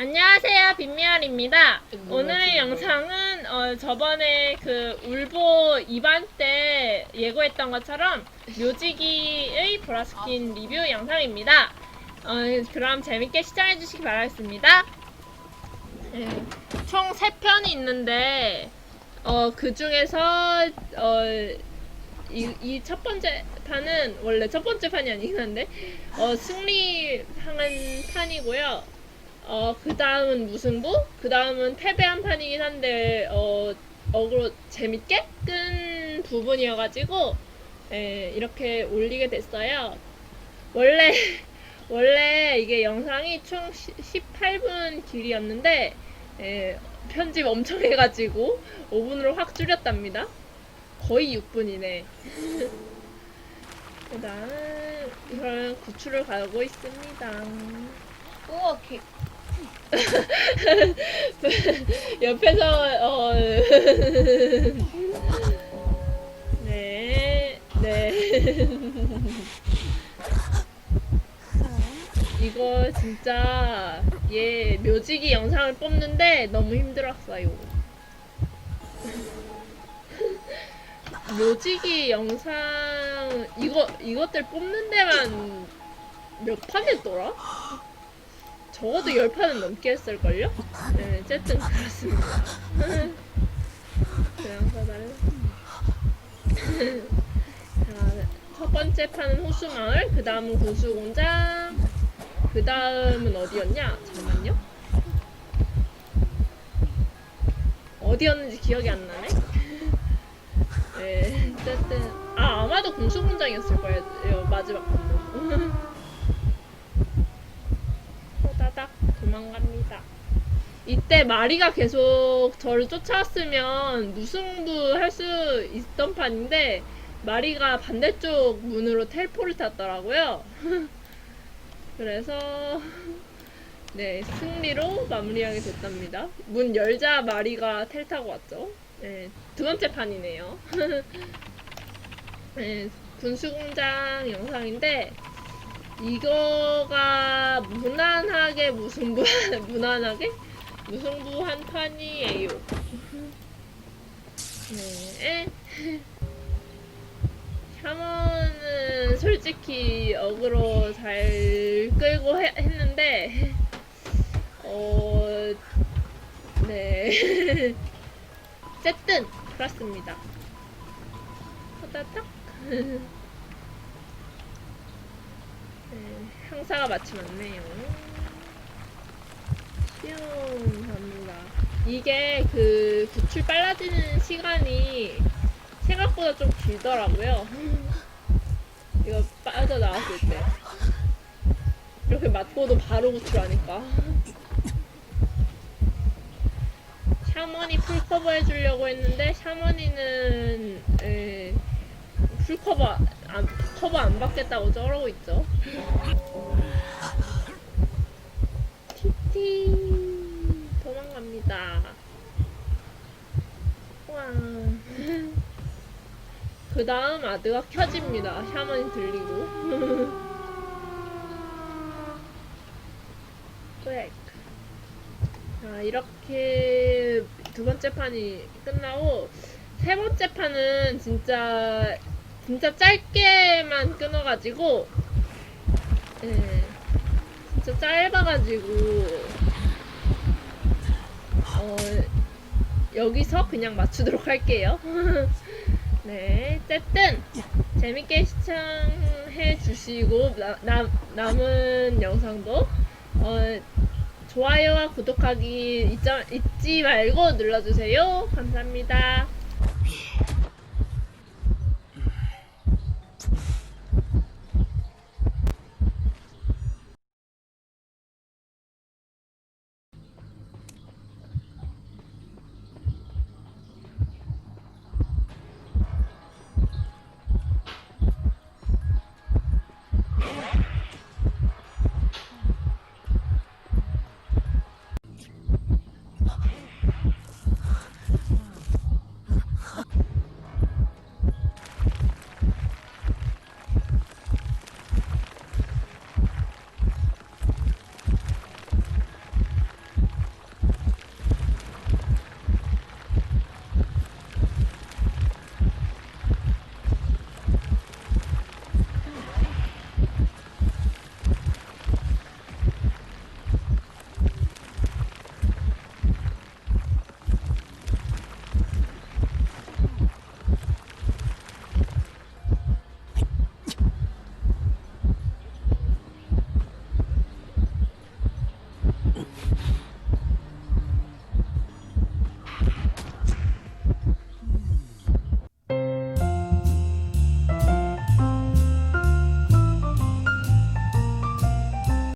안녕하세요 빈미얼입니다. 오늘의 영상은 어, 저번에 그 울보 2반 때 예고했던 것처럼 묘지기의 보라스킨 리뷰 영상입니다. 어, 그럼 재밌게 시청해 주시기 바라겠습니다. 네, 총 3편이 있는데 어, 그 중에서 어, 이첫 번째 판은 원래 첫 번째 판이 아니긴 한데 어, 승리한 판이고요. 어, 그 다음은 무승부, 그 다음은 패배 한 판이긴 한데, 어, 어그로 재밌게 끈 부분이어가지고, 예, 이렇게 올리게 됐어요. 원래, 원래 이게 영상이 총 18분 길이였는데, 예, 편집 엄청 해가지고, 5분으로 확 줄였답니다. 거의 6분이네. 그 다음, 이런 구출을 가고 있습니다. 우와 개 옆에서 어 네, 네. 이거 진짜 얘 묘지기 영상을 뽑는데 너무 힘들었어요. 묘지기 영상 이거 이것들 뽑는 데만 몇 판 했더라? 적어도 열 판은 넘게 했을걸요? 네, 어쨌든 그렇습니다. 그냥 써달래. 자, 첫 번째 판은 호수마을, 그 다음은 군수공장, 그 다음은 어디였냐? 잠깐만요. 어디였는지 기억이 안 나네? 네, 어쨌든. 아, 아마도 군수공장이었을 거예요, 마지막 판은. 호다닥 도망갑니다. 이때 마리가 계속 저를 쫓아왔으면 무승부 할 수 있던 판인데 마리가 반대쪽 문으로 텔포를 탔더라고요. 그래서 네 승리로 마무리하게 됐답니다. 문 열자 마리가 텔 타고 왔죠. 네, 두 번째 판이네요. 네, 군수공장 영상인데 이거가 무난하게 무승부 무난하게 무승부 한 판이에요. 네. 샤먼은 솔직히 어그로 잘 끌고 해- 했는데 어 네. 어쨌든 그렇습니다. 호다닥. 네, 형사가 마치 많네요. 시원합니다. 이게 그 구출 빨라지는 시간이 생각보다 좀 길더라고요. 이거 빠져 나왔을 때. 이렇게 맞고도 바로 구출하니까. 샤머니 풀커버 해주려고 했는데 샤머니는 에, 풀커버 안, 커버 안 받겠다고 저러고 있죠. 티티 도망갑니다. 와. 그 다음 아드가 켜집니다. 샤먼이 들리고. 네. 자, 이렇게 두 번째 판이 끝나고 세 번째 판은 진짜 진짜 짧게만 끊어가지고 예, 진짜 짧아가지고 어, 여기서 그냥 맞추도록 할게요. 네, 어쨌든 재밌게 시청해 주시고 나, 남, 남은 영상도 어, 좋아요와 구독하기 잊지, 잊지 말고 눌러주세요. 감사합니다.